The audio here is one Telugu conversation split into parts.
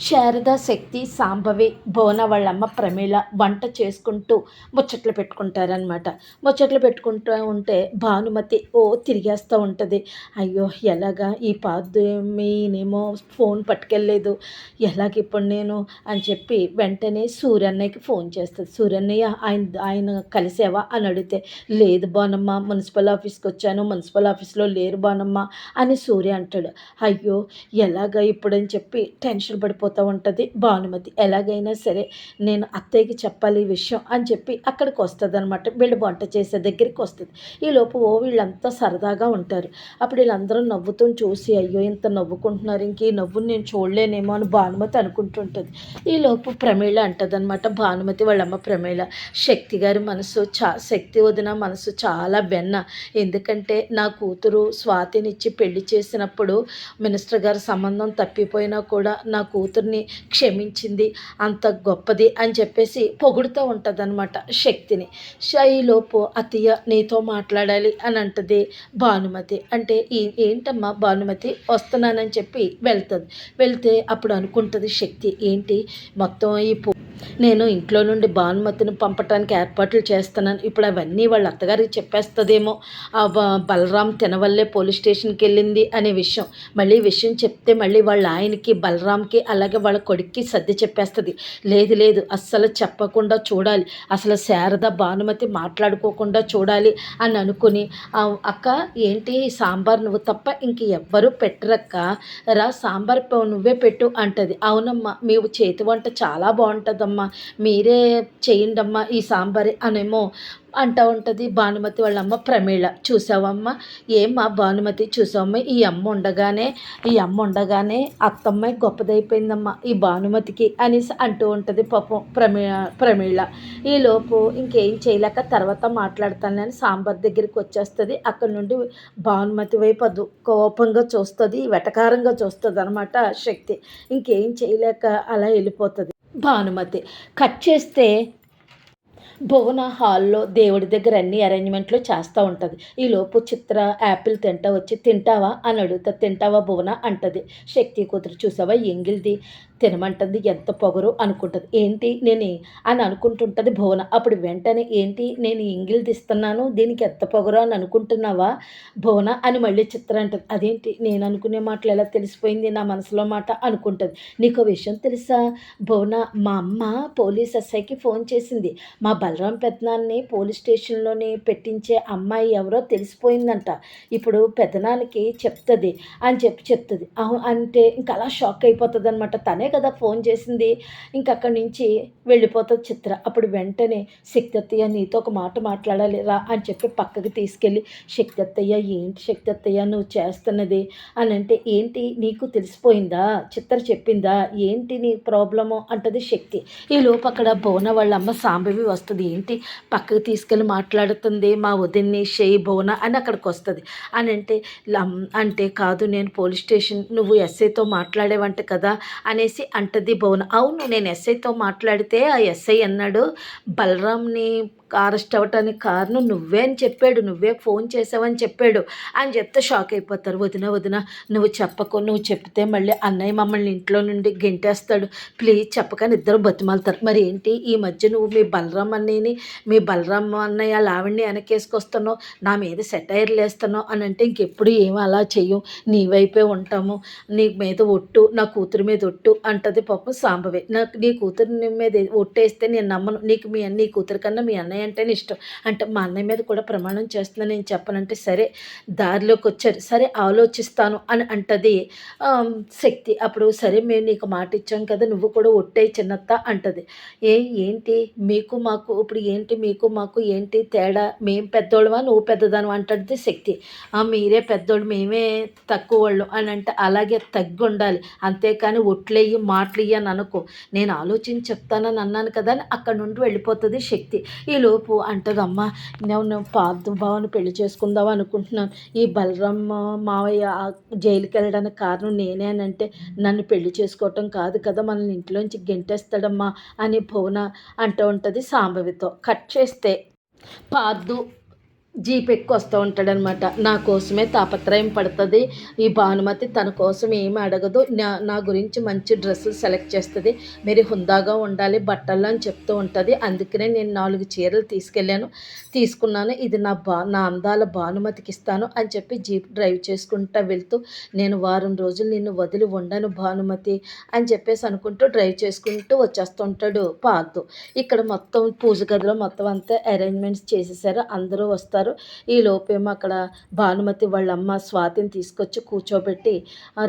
Sharada Shakti Sambhavi Bhuvana వాళ్ళమ్మ వంట చేసుకుంటూ ముచ్చట్లు పెట్టుకుంటారనమాట ముచ్చట్లు పెట్టుకుంటూ ఉంటే భానుమతి ఓ తిరిగేస్తూ ఉంటుంది. అయ్యో ఎలాగా? ఈ పాదేమీనేమో ఫోన్ పట్టుకెళ్ళలేదు. ఎలాగ ఇప్పుడు నేను? అని చెప్పి వెంటనే సూర్యన్నయ్యకి ఫోన్ చేస్తుంది. సూర్యన్నయ్య ఆయన ఆయన కలిసేవా? అని అడిగితే లేదు బానమ్మ మున్సిపల్ ఆఫీస్కి వచ్చాను. మున్సిపల్ ఆఫీస్లో లేరు బానమ్మ అని సూర్య అంటాడు. అయ్యో ఎలాగ ఇప్పుడని చెప్పి టెన్షన్ పడిపోతూ ఉంటుంది. భానుమతి ఎలాగైనా సరే నేను అత్తయ్యకి చెప్పాలి ఈ విషయం అని చెప్పి అక్కడికి వస్తుంది అనమాట వీళ్ళు వంట చేసే దగ్గరికి వస్తుంది. ఈలోపు ఓ వీళ్ళంతా సరదాగా ఉంటారు. అప్పుడు వీళ్ళందరూ నవ్వుతూ చూసి అయ్యో ఇంత నవ్వుకుంటున్నారు. ఇంక ఈ నవ్వుని నేను చూడలేనేమో అని భానుమతి అనుకుంటుంటుంది. ఈ లోపు ప్రమీళ అంటుంది అనమాట భానుమతి వాళ్ళమ్మ ప్రమీళ శక్తి గారి మనసు చా శక్తి వదిన మనసు చాలా బెన్న ఎందుకంటే నా కూతురు స్వాతినిచ్చి పెళ్ళి చేసినప్పుడు మినిస్టర్ గారి సంబంధం తప్పిపోయినా కూడా నా కూతుర్ని క్షమించింది. అంత గొప్పది అని చెప్పేసి పొగుడుతూ ఉంటుందన్నమాట శక్తిని. ఈలోపు అతియ నీతో మాట్లాడాలి అని అంటది భానుమతి. అంటే ఈ ఏంటమ్మా భానుమతి వస్తున్నానని చెప్పి వెళ్తుంది. వెళ్తే అప్పుడు అనుకుంటుంది శక్తి. ఏంటి? మొత్తం ఈ పో నేను ఇంట్లో నుండి భానుమతిని పంపటానికి ఏర్పాట్లు చేస్తున్నాను. ఇప్పుడు అవన్నీ వాళ్ళ అత్తగారికి చెప్పేస్తుందేమో. ఆ బలరాం తినవల్లే పోలీస్ స్టేషన్కి వెళ్ళింది అనే విషయం. మళ్ళీ విషయం చెప్తే మళ్ళీ వాళ్ళ ఆయనకి బలరాంకి అలాగే వాళ్ళ కొడుక్కి సర్ది చెప్పేస్తుంది. లేదు లేదు అస్సలు చెప్పకుండా చూడాలి. అసలు శారద భానుమతి మాట్లాడుకోకుండా చూడాలి అని అనుకుని అక్క ఏంటి సాంబార్ నువ్వు తప్ప ఇంక ఎవ్వరూ పెట్టరక్క? రా సాంబార్ నువ్వే పెట్టు అంటది. అవునమ్మా మీ చేతి వంట చాలా బాగుంటుంది. కాదమ్మా మీరే చేయండమ్మా ఈ సాంబార్ అనేమో అంటూ ఉంటుంది భానుమతి వాళ్ళమ్మ ప్రమీళ. చూసావమ్మా? ఏమ్మా భానుమతి? చూసావమ్మా? ఈ అమ్మ ఉండగానే ఈ అమ్మ ఉండగానే అత్తమ్మాయి గొప్పదైపోయిందమ్మా ఈ భానుమతికి అనేసి అంటూ ఉంటుంది పాపం ప్రమీ ప్రమీళ. ఈలోపు ఇంకేం చేయలేక తర్వాత మాట్లాడతానని సాంబార్ దగ్గరికి వచ్చేస్తుంది. అక్కడ నుండి భానుమతి వైపు అది కోపంగా చూస్తుంది వెటకారంగా చూస్తుంది అనమాట శక్తి. ఇంకేం చేయలేక అలా వెళ్ళిపోతుంది. భానుమతి కట్ చేస్తే భువన హాల్లో దేవుడి దగ్గర అన్ని అరేంజ్మెంట్లు చేస్తూ ఉంటుంది. ఈ లోపు చిత్ర యాపిల్ తింటా వచ్చి తింటావా? అని అడుగుతా తింటావా భువన? అంటది. శక్తి కూతురు చూసావా? ఎంగిల్ది తినమంటుంది ఎంత పొగరు? అనుకుంటుంది. ఏంటి నేను? అని అనుకుంటుంటుంది భువన. అప్పుడు వెంటనే ఏంటి నేను ఎంగిల్ తీస్తున్నాను దీనికి ఎంత పొగరు? అని అనుకుంటున్నావా భువన? అని మళ్ళీ చిత్ర అంటుంది. అదేంటి? నేను అనుకునే మాటలు ఎలా తెలిసిపోయింది నా మనసులో మాట? అనుకుంటుంది. నీకు విషయం తెలుసా? భువన మా అమ్మ పోలీస్ ఎస్ఐకి ఫోన్ చేసింది. మా బలరాం పెద్దనాన్ని పోలీస్ స్టేషన్లోని పెట్టించే అమ్మాయి ఎవరో తెలిసిపోయిందంట. ఇప్పుడు పెద్దనాన్నకి చెప్తుంది అని చెప్పి చెప్తుంది. అంటే ఇంకా అలా షాక్ అయిపోతుంది అనమాట తనే కదా ఫోన్ చేసింది. ఇంక అక్కడి నుంచి వెళ్ళిపోతుంది చిత్ర. అప్పుడు వెంటనే శక్తత్తయ్య నీతో ఒక మాట మాట్లాడాలి రా అని చెప్పి పక్కకి తీసుకెళ్ళి శక్తత్తయ్య ఏంటి శక్తత్తయ్య నువ్వు చేస్తున్నది? అని అంటే ఏంటి? నీకు తెలిసిపోయిందా? చిత్ర చెప్పిందా? ఏంటి నీ ప్రాబ్లము? అంటది శక్తి. ఈ లోపు అక్కడ బోన వాళ్ళ అమ్మ సాంబవి వస్తుంది. ఏంటి? పక్కకు తీసుకెళ్ళి మాట్లాడుతుంది మా వదిన్ని షేయి భువన అని అక్కడికి వస్తుంది. అని అంటే అంటే కాదు నేను పోలీస్ స్టేషన్ నువ్వు ఎస్ఐతో మాట్లాడేవంట కదా అనేసి అంటది భువన అవును నేను ఎస్ఐతో మాట్లాడితే ఆ ఎస్ఐ అన్నాడు బలరామ్ని అరెస్ట్ అవ్వటానికి కారణం నువ్వే అని చెప్పాడు. నువ్వే ఫోన్ చేసావని చెప్పాడు. అని చెప్తే షాక్ అయిపోతారు. వదిన వదిన నువ్వు చెప్పకు. నువ్వు చెప్తే మళ్ళీ అన్నయ్య మమ్మల్ని ఇంట్లో నుండి గెంటేస్తాడు. ప్లీజ్ చెప్పకని ఇద్దరు బతిమాలుతారు. మరి ఏంటి? ఈ మధ్య నువ్వు మీ బలరామ్ అన్నయ్యని మీ బలరామ్ అన్నయ్య లావణ్ణి వెనకేసుకొస్తున్నావు. నా మీద సెటైర్లు వేస్తున్నావు అని అంటే ఇంకెప్పుడు ఏం అలా చెయ్యం నీ వైపే ఉంటాము. నీ మీద ఒట్టు నా కూతురు మీద ఒట్టు అంటది పాపం సాంబవే. నాకు నీ కూతురు మీద ఒట్టేస్తే నేను నమ్మను. నీకు మీ నీ కూతురు కన్నా మీ అన్నయ్య అంటేనే ఇష్టం. అంటే మా అన్నయ్య మీద కూడా ప్రమాణం చేస్తున్నా నేను చెప్పనంటే సరే దారిలోకి వచ్చారు. సరే ఆలోచిస్తాను అని అంటది. శక్తి. అప్పుడు సరే మేము నీకు మాట ఇచ్చాం కదా నువ్వు కూడా ఒట్టే చిన్నత్త అంటది. ఏ ఏంటి? మీకు మాకు ఇప్పుడు ఏంటి మీకు మాకు? ఏంటి తేడా? మేం పెద్దోళ్ళమా? నువ్వు పెద్దదాను అంటది శక్తి. మీరే పెద్దోళ్ళు మేమే తక్కువ వాళ్ళు అని అంటే అలాగే తగ్గి ఉండాలి అంతేకాని ఒట్లేయి మాటలయ్యి అని అనుకో. నేను ఆలోచించి చెప్తానని అన్నాను కదా అని అక్కడ నుండి వెళ్ళిపోతుంది శక్తి. ఈ లోపు అంటదమ్మ నేను పార్థ భావన పెళ్ళి చేసుకుందాం అనుకుంటున్నాను. ఈ బలరామ్ మావయ్య జైలుకి వెళ్ళడానికి కారణం నేనే అని అంటే నన్ను పెళ్ళి చేసుకోవటం కాదు కదా మనల్ని ఇంట్లోంచి గెంటేస్తాడమ్మా అని భువన అంటూ ఉంటుంది సాంబవితో కట్ చేస్తే పార్దు జీప్ ఎక్కువ వస్తూ ఉంటాడనమాట. నా కోసమే తాపత్రయం పడుతుంది. ఈ భానుమతి తన కోసం ఏమి అడగదు. నా నా గురించి మంచి డ్రెస్సులు సెలెక్ట్ చేస్తుంది. మీరు హుందాగా ఉండాలి బట్టలు అని చెప్తూ ఉంటుంది. అందుకనే నేను నాలుగు చీరలు తీసుకెళ్ళాను. తీసుకున్నాను. ఇది నా బా నా అందాల భానుమతికి ఇస్తాను అని చెప్పి జీప్ డ్రైవ్ చేసుకుంటూ వెళ్తూ నేను వారం రోజులు నిన్ను వదిలి ఉండను భానుమతి అని చెప్పేసి అనుకుంటూ డ్రైవ్ చేసుకుంటూ వచ్చేస్తుంటాడు పాతు ఇక్కడ మొత్తం పూజ గదిలో మొత్తం అంతా అరేంజ్మెంట్స్ చేసేసారు. అందరూ వస్తారు. ఈ లోపేమో అక్కడ భానుమతి వాళ్ళమ్మ స్వాతిని తీసుకొచ్చి కూర్చోబెట్టి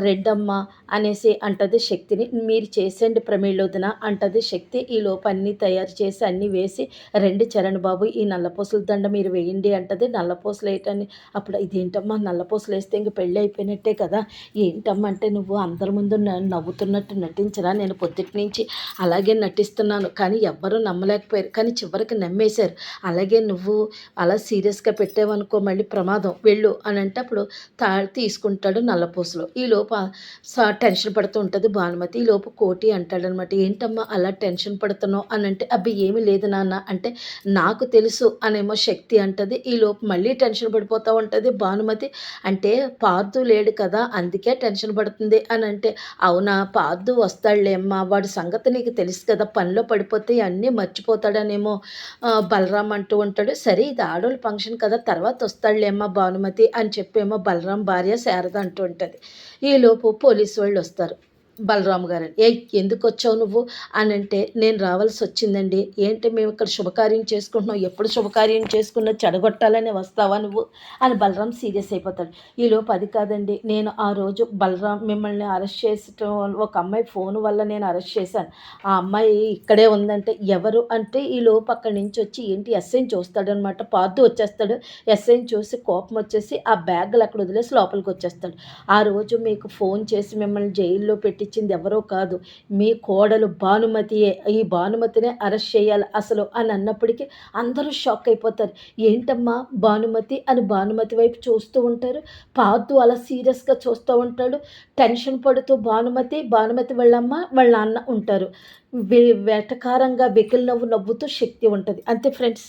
రెడ్డమ్మ అనేసి అంటది శక్తిని మీరు చేసేయండి ప్రమీళోదిన అంటది శక్తి. ఈ లోపు అన్నీ తయారు చేసి అన్నీ వేసి రెండు చరణ్ బాబు ఈ నల్లపూసల దండ మీరు వేయండి అంటది. నల్లపూసలు వేయటని అప్పుడు ఇదేంటమ్మా నల్లపూసలు వేస్తే ఇంక పెళ్ళి అయిపోయినట్టే కదా ఏంటమ్మా అంటే నువ్వు అందరి ముందు నవ్వుతున్నట్టు నటించరా? నేను పొద్దుటి నుంచి అలాగే నటిస్తున్నాను. కానీ ఎవ్వరూ నమ్మలేకపోయారు. కానీ చివరికి నమ్మేశారు. అలాగే నువ్వు అలా సీరియస్గా పెట్టావనుకో మళ్ళీ ప్రమాదం. వెళ్ళు అని అంటే అప్పుడు తా తీసుకుంటాడు నల్లపూసలు. ఈ లోపు సా టెన్షన్ పడుతూ ఉంటుంది భానుమతి. ఈ లోపు కోటి అంటాడనమాట ఏంటమ్మా అలా టెన్షన్ పడుతున్నావు? అని అంటే అబ్బి ఏమీ లేదు నాన్న. అంటే నాకు తెలుసు అనేమో శక్తి అంటది. ఈ లోపు మళ్ళీ టెన్షన్ పడిపోతూ ఉంటుంది భానుమతి. అంటే పార్దు లేడు కదా అందుకే టెన్షన్ పడుతుంది అని అంటే అవునా పార్దు వస్తాడులే అమ్మా. వాడి సంగతి నీకు తెలుసు కదా పనిలో పడిపోతే అన్నీ మర్చిపోతాడనేమో బలరాం అంటూ ఉంటాడు. సరే ఇది ఆడోళ్ళ ఫంక్షన్ కదా తర్వాత వస్తాడులేమ్మా భానుమతి అని చెప్పేమో బలరాం భార్య శారద అంటూ ఉంటుంది. ఈలోపు పోలీసు వాళ్ళు వస్తారు. బలరాము గారు ఏ ఎందుకు వచ్చావు నువ్వు? అని అంటే నేను రావాల్సి వచ్చిందండి. ఏంటి మేము ఇక్కడ శుభకార్యం చేసుకుంటున్నాం? ఎప్పుడు శుభకార్యం చేసుకున్నా చెడగొట్టాలని వస్తావా నువ్వు? అని బలరాం సీరియస్ అయిపోతాడు. ఈలోపు అది కాదండి. నేను ఆ రోజు బలరాం మిమ్మల్ని అరెస్ట్ చేసటం ఒక అమ్మాయి ఫోన్ వల్ల నేను అరెస్ట్ చేశాను. ఆ అమ్మాయి ఇక్కడే ఉందంటే ఎవరు అంటే ఈ లోపు అక్కడి నుంచి వచ్చి ఏంటి ఎస్ఐని చూస్తాడనమాట. పాదు వచ్చేస్తాడు. ఎస్ఐని చూసి కోపం వచ్చేసి ఆ బ్యాగులు అక్కడ వదిలేసి లోపలికి వచ్చేస్తాడు. ఆ రోజు మీకు ఫోన్ చేసి మిమ్మల్ని జైల్లో పెట్టి తెచ్చింది ఎవరో కాదు. మీ కోడలు భానుమతియే. ఈ భానుమతినే అరెస్ట్ చేయాలి అసలు అని అన్నప్పటికీ అందరూ షాక్ అయిపోతారు. ఏంటమ్మా? భానుమతి అని భానుమతి వైపు చూస్తూ ఉంటారు. పార్దు అలా సీరియస్గా చూస్తూ ఉంటాడు. టెన్షన్ పడుతూ భానుమతి భానుమతి వాళ్ళమ్మ వాళ్ళ నాన్న ఉంటారు. వేటకారంగా వెకిల్ నవ్వు నవ్వుతూ శక్తి ఉంటుంది. అంతే ఫ్రెండ్స్.